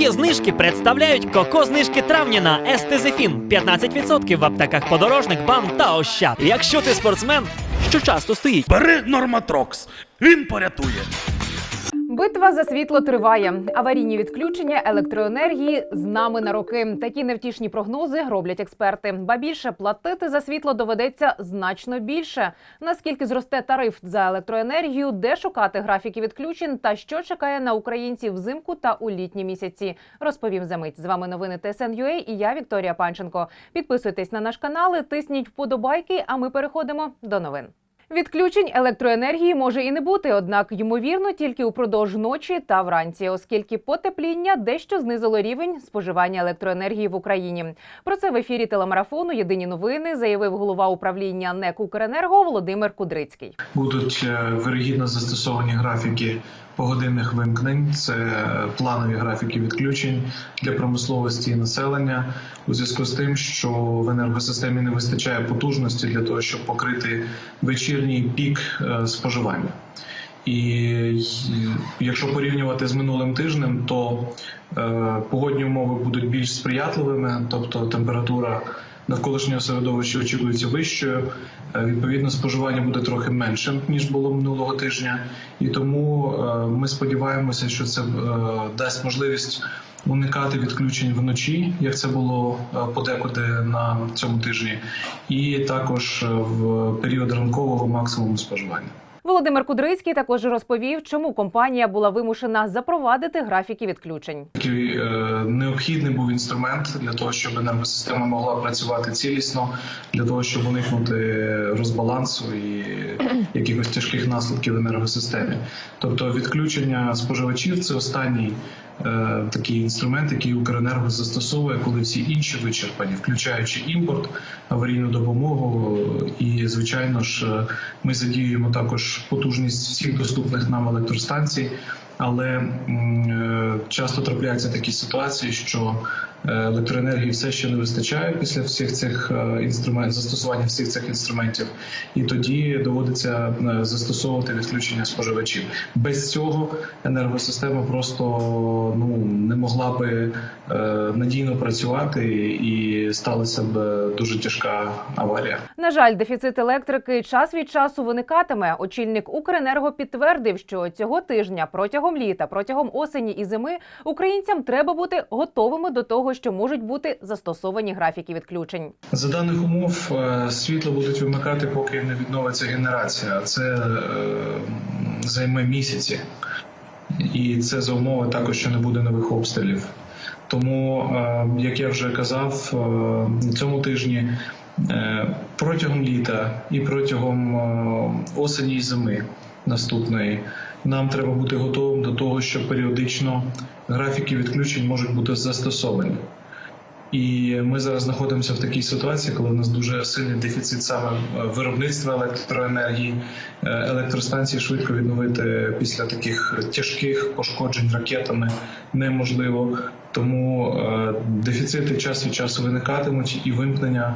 Дорогі знижки представляють коко знижки травня на Естезефін 15% в аптеках подорожник, бам та ощад. Якщо ти спортсмен, що часто стоїть. Бери Норматрокс, він порятує. Битва за світло триває. Аварійні відключення електроенергії з нами на роки. Такі невтішні прогнози роблять експерти. Ба більше платити за світло доведеться значно більше. Наскільки зросте тариф за електроенергію, де шукати графіки відключень та що чекає на українців взимку та у літні місяці, розповім за мить. З вами новини ТСН.UA і я Вікторія Панченко. Підписуйтесь на наш канал, тисніть вподобайки. А ми переходимо до новин. Відключень електроенергії може і не бути, однак ймовірно тільки упродовж ночі та вранці, оскільки потепління дещо знизило рівень споживання електроенергії в Україні. Про це в ефірі телемарафону Єдині новини заявив голова управління НЕК «Укренерго» Володимир Кудрицький. Будуть е, вирогідно застосовані графіки погодинних вимкнень. Це планові графіки відключень для промисловості і населення у зв'язку з тим, що в енергосистемі не вистачає потужності для того, щоб покрити вечірній пік е, споживання. І якщо порівнювати з минулим тижнем, то е, погодні умови будуть більш сприятливими, тобто температура навколишнього середовища очікується вищою. Е, Відповідно, споживання буде трохи меншим ніж було минулого тижня, і тому е, ми сподіваємося, що це е, дасть можливість уникати відключень вночі, як це було подекуди на цьому тижні, і також в період ранкового максимуму споживання. Володимир Кудрицький також розповів, чому компанія була вимушена запровадити графіки відключень. Такий е, необхідний був інструмент для того, щоб енергосистема могла працювати цілісно, для того, щоб уникнути розбалансу і якихось тяжких наслідків в енергосистемі. Тобто, відключення споживачів це останній такий інструмент, який Укренерго застосовує, коли всі інші вичерпані, включаючи імпорт, аварійну допомогу, і звичайно ж е, ми задіюємо також потужність всіх доступних нам електростанцій. Але е, часто трапляються такі ситуації, що е, електроенергії все ще не вистачає після всіх цих інструментів, застосування всіх цих інструментів, і тоді доводиться е, застосовувати відключення споживачів. Без цього енергосистема просто ну не могла би е, надійно працювати, і сталася б е, дуже тяжка аварія. На жаль, дефіцит електрики час від часу виникатиме. Очільник Укренерго підтвердив, що цього тижня протягом літа, протягом осені і зими українцям треба бути готовими до того, що можуть бути застосовані графіки відключень. За даних умов е, світло будуть вимикати, поки не відновиться генерація. Це е, займе місяці, і це за умови також, що не буде нових обстрілів. Тому, е, як я вже казав, на цьому тижні протягом літа і протягом осені і зими наступної нам треба бути готовим до того, що періодично графіки відключень можуть бути застосовані. І ми зараз знаходимося в такій ситуації, коли в нас дуже сильний дефіцит саме е, виробництва електроенергії. Е, Електростанції швидко відновити після таких тяжких пошкоджень ракетами неможливо. Тому е, дефіцити час від часу виникатимуть і вимкнення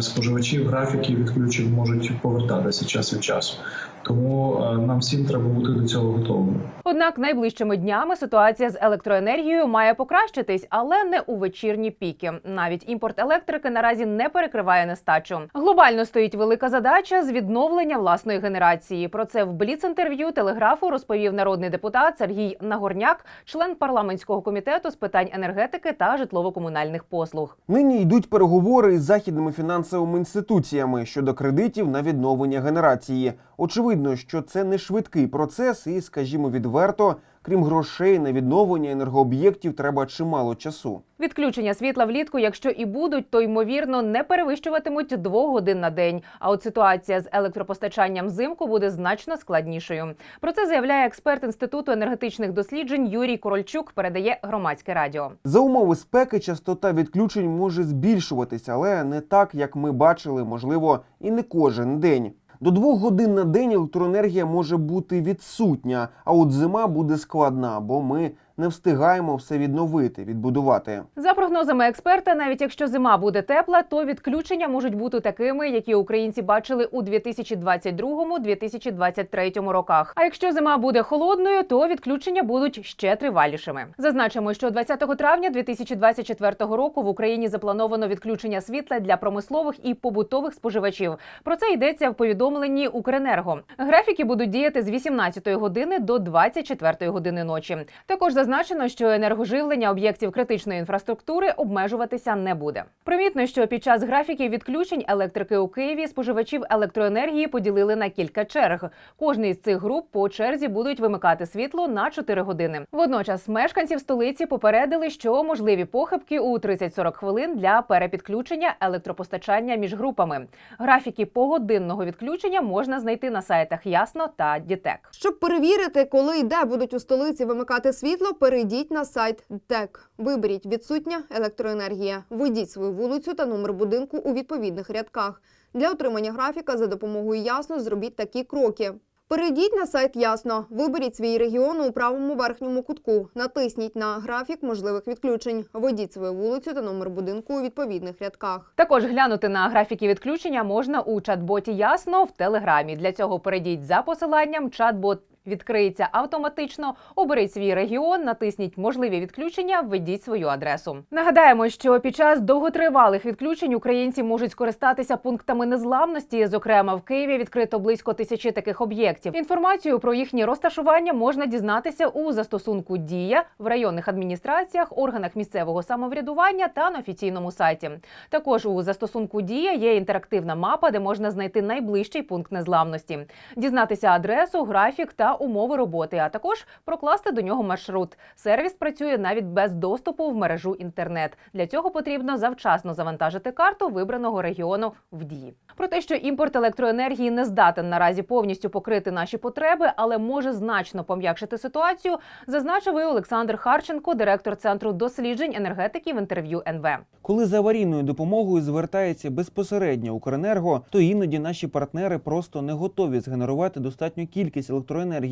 споживачів, графіків відключень можуть повертатися час від часу. Тому е, нам всім треба бути до цього готовими. Однак найближчими днями ситуація з електроенергією має покращитись, але не у вечірні піки. Навіть імпорт електрики наразі не перекриває нестачу. Глобально стоїть велика задача з відновлення власної генерації. Про це в бліц-інтерв'ю телеграфу розповів народний депутат Сергій Нагорняк, член парламентського комітету з питань енергетики та житлово-комунальних послуг. Нині йдуть переговори із західними фінансовими інституціями щодо кредитів на відновлення генерації. Очевидно, що це не швидкий процес, і, скажімо відверто, крім грошей на відновлення енергооб'єктів, треба чимало часу. Відключення світла влітку, якщо і будуть, то ймовірно не перевищуватимуть двох годин на день. А от ситуація з електропостачанням взимку буде значно складнішою. Про це заявляє експерт інституту енергетичних досліджень Юрій Корольчук. Передає громадське радіо. За умови спеки частота відключень може збільшуватися, але не так, як ми бачили, можливо, і не кожен день. До двох годин на день електроенергія може бути відсутня, а от зима буде складна, бо ми не встигаємо все відновити, відбудувати. За прогнозами експерта, навіть якщо зима буде тепла, то відключення можуть бути такими, які українці бачили у 2022-2023 роках. А якщо зима буде холодною, то відключення будуть ще тривалішими. Зазначимо, що 20 травня 2024 року в Україні заплановано відключення світла для промислових і побутових споживачів. Про це йдеться в повідомленні Укренерго. Графіки будуть діяти з 18 години до 24 години ночі. Також зазначено, що енергоживлення об'єктів критичної інфраструктури обмежуватися не буде. Примітно, що під час графіків відключень електрики у Києві споживачів електроенергії поділили на кілька черг. Кожний з цих груп по черзі будуть вимикати світло на 4 години. Водночас мешканців столиці попередили, що можливі похибки у 30-40 хвилин для перепідключення електропостачання між групами. Графіки погодинного відключення можна знайти на сайтах Ясно та Дітек. Щоб перевірити, коли і де будуть у столиці вимикати світло, перейдіть на сайт ДТЕК. Виберіть відсутня електроенергія. Введіть свою вулицю та номер будинку у відповідних рядках. Для отримання графіка за допомогою ясно зробіть такі кроки. Перейдіть на сайт Ясно, виберіть свій регіон у правому верхньому кутку, натисніть на графік можливих відключень, введіть свою вулицю та номер будинку у відповідних рядках. Також глянути на графіки відключення можна у чат-боті Ясно в Телеграмі. Для цього перейдіть за посиланням. Чат-бот відкриється автоматично. Оберіть свій регіон, натисніть можливі відключення, введіть свою адресу. Нагадаємо, що під час довготривалих відключень українці можуть скористатися пунктами незламності. Зокрема, в Києві відкрито близько тисячі таких об'єктів. Інформацію про їхнє розташування можна дізнатися у застосунку Дія в районних адміністраціях, органах місцевого самоврядування та на офіційному сайті. Також у застосунку Дія є інтерактивна мапа, де можна знайти найближчий пункт незламності, дізнатися адресу, графік та умови роботи, а також прокласти до нього маршрут. Сервіс працює навіть без доступу в мережу інтернет. Для цього потрібно завчасно завантажити карту вибраного регіону в дії. Про те, що імпорт електроенергії не здатен наразі повністю покрити наші потреби, але може значно пом'якшити ситуацію, зазначив і Олександр Харченко, директор центру досліджень енергетики в інтерв'ю НВ. Коли за аварійною допомогою звертається безпосередньо Укренерго, то іноді наші партнери просто не готові згенерувати достатню кількість електроенергії.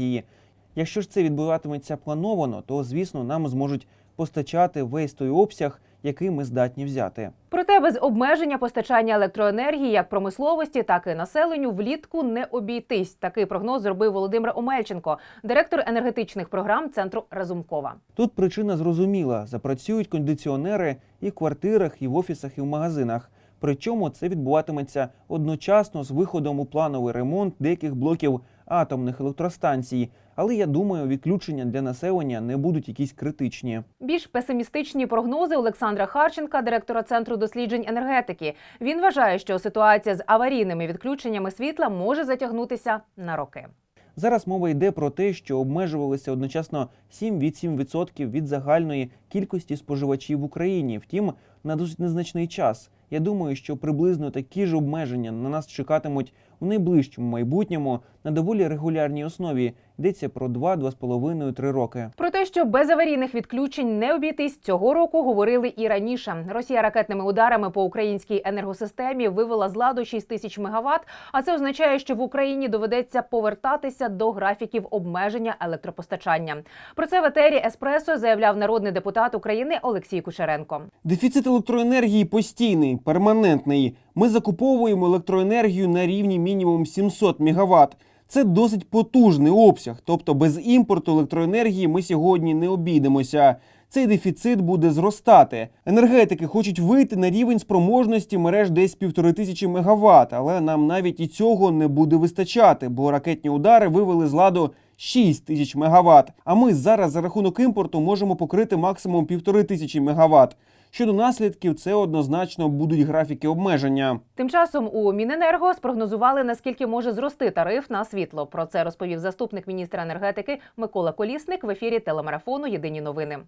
Якщо ж це відбуватиметься плановано, то звісно нам зможуть постачати весь той обсяг, який ми здатні взяти. Проте без обмеження постачання електроенергії як промисловості, так і населенню влітку не обійтись. Такий прогноз зробив Володимир Омельченко, директор енергетичних програм центру Разумкова. Тут причина зрозуміла: запрацюють кондиціонери і в квартирах, і в офісах, і в магазинах. Причому це відбуватиметься одночасно з виходом у плановий ремонт деяких блоків атомних електростанцій. Але я думаю, відключення для населення не будуть якісь критичні. Більш песимістичні прогнози Олександра Харченка, директора центру досліджень енергетики. Він вважає, що ситуація з аварійними відключеннями світла може затягнутися на роки. Зараз мова йде про те, що обмежувалися одночасно 7-8% від загальної кількості споживачів в Україні. Втім, на досить незначний час. Я думаю, що приблизно такі ж обмеження на нас чекатимуть у найближчому майбутньому на доволі регулярній основі. Йдеться про 2-2,5-3 роки. Про те, що без аварійних відключень не обійтись цього року, говорили і раніше. Росія ракетними ударами по українській енергосистемі вивела з ладу 6 тисяч мегаватт, а це означає, що в Україні доведеться повертатися до графіків обмеження електропостачання. Про це в етері Еспресо заявляв народний депутат України Олексій Кучеренко. Дефіцит електроенергії постійний, перманентний. Ми закуповуємо електроенергію на рівні мінімум 700 МВт. Це досить потужний обсяг, тобто без імпорту електроенергії ми сьогодні не обійдемося. Цей дефіцит буде зростати. Енергетики хочуть вийти на рівень спроможності мереж десь півтори тисячі мегаватт, але нам навіть і цього не буде вистачати, бо ракетні удари вивели з ладу 6 тисяч мегаватт. А ми зараз за рахунок імпорту можемо покрити максимум півтори тисячі мегаватт. Щодо наслідків, це однозначно будуть графіки обмеження. Тим часом у Міненерго спрогнозували, наскільки може зрости тариф на світло. Про це розповів заступник міністра енергетики Микола Колісник в ефірі телемарафону Єдині новини.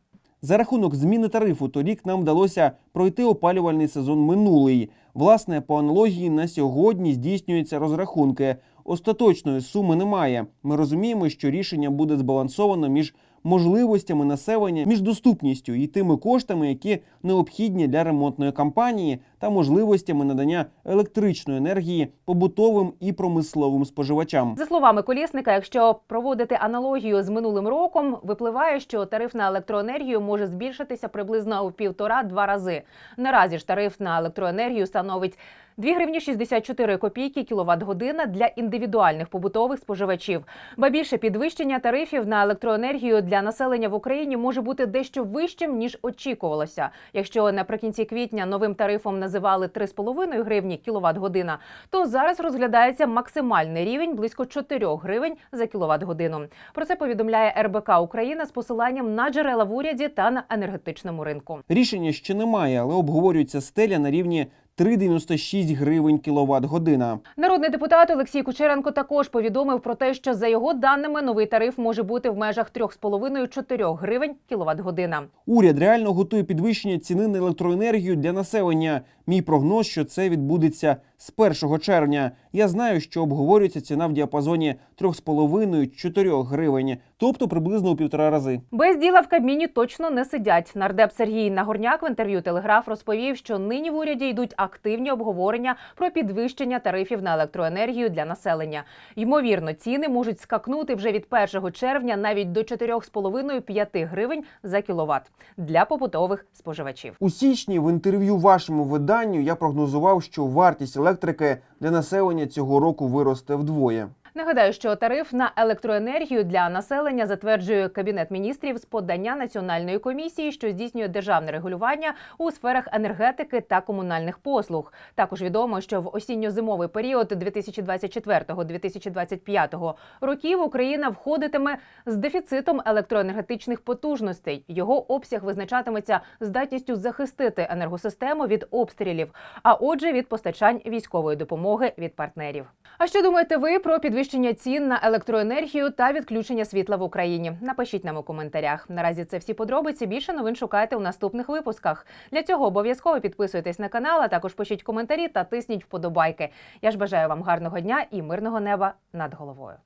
За рахунок зміни тарифу торік нам вдалося пройти опалювальний сезон минулий. Власне, по аналогії на сьогодні здійснюються розрахунки. Остаточної суми немає. Ми розуміємо, що рішення буде збалансовано між можливостями населення, між доступністю і тими коштами, які необхідні для ремонтної кампанії та можливостями надання електричної енергії побутовим і промисловим споживачам. За словами колісника, якщо проводити аналогію з минулим роком, випливає, що тариф на електроенергію може збільшитися приблизно у півтора-два рази. Наразі ж тариф на електроенергію становить 2 гривні 64 копійки кіловат година для індивідуальних побутових споживачів. Ба більше підвищення тарифів на електроенергію для населення в Україні може бути дещо вищим ніж очікувалося. Якщо наприкінці квітня новим тарифом називали 3,5 гривні кіловат година, то зараз розглядається максимальний рівень близько 4 гривень за кіловат годину. Про це повідомляє РБК Україна з посиланням на джерела в уряді та на енергетичному ринку. Рішення ще немає, але обговорюється стеля на рівні 3,96 гривень кіловат година. Народний депутат Олексій Кучеренко також повідомив про те, що за його даними новий тариф може бути в межах 3,5-4 гривень кіловат година. Уряд реально готує підвищення ціни на електроенергію для населення. Мій прогноз, що це відбудеться з 1 червня. Я знаю, що обговорюється ціна в діапазоні 3,5-4 гривень, тобто приблизно у півтора рази. Без діла в Кабміні точно не сидять. Нардеп Сергій Нагорняк в інтерв'ю Телеграф розповів, що нині в уряді йдуть активні обговорення про підвищення тарифів на електроенергію для населення. Ймовірно, ціни можуть скакнути вже від 1 червня навіть до 4,5-5 гривень за кіловат для побутових споживачів. У січні в інтерв'ю вашому виданню я прогнозував, що вартість електрики для населення цього року виросте вдвоє. Нагадаю, що тариф на електроенергію для населення затверджує Кабінет міністрів з подання Національної комісії, що здійснює державне регулювання у сферах енергетики та комунальних послуг. Також відомо, що в осінньо-зимовий період 2024-2025 років Україна входитиме з дефіцитом електроенергетичних потужностей. Його обсяг визначатиметься здатністю захистити енергосистему від обстрілів, а отже, від постачань військової допомоги від партнерів. А що думаєте ви про підвищення цін на електроенергію та відключення світла в Україні? Напишіть нам у коментарях. Наразі це всі подробиці. Більше новин шукайте у наступних випусках. Для цього обов'язково підписуйтесь на канал, а також пишіть коментарі та тисніть вподобайки. Я ж бажаю вам гарного дня і мирного неба над головою.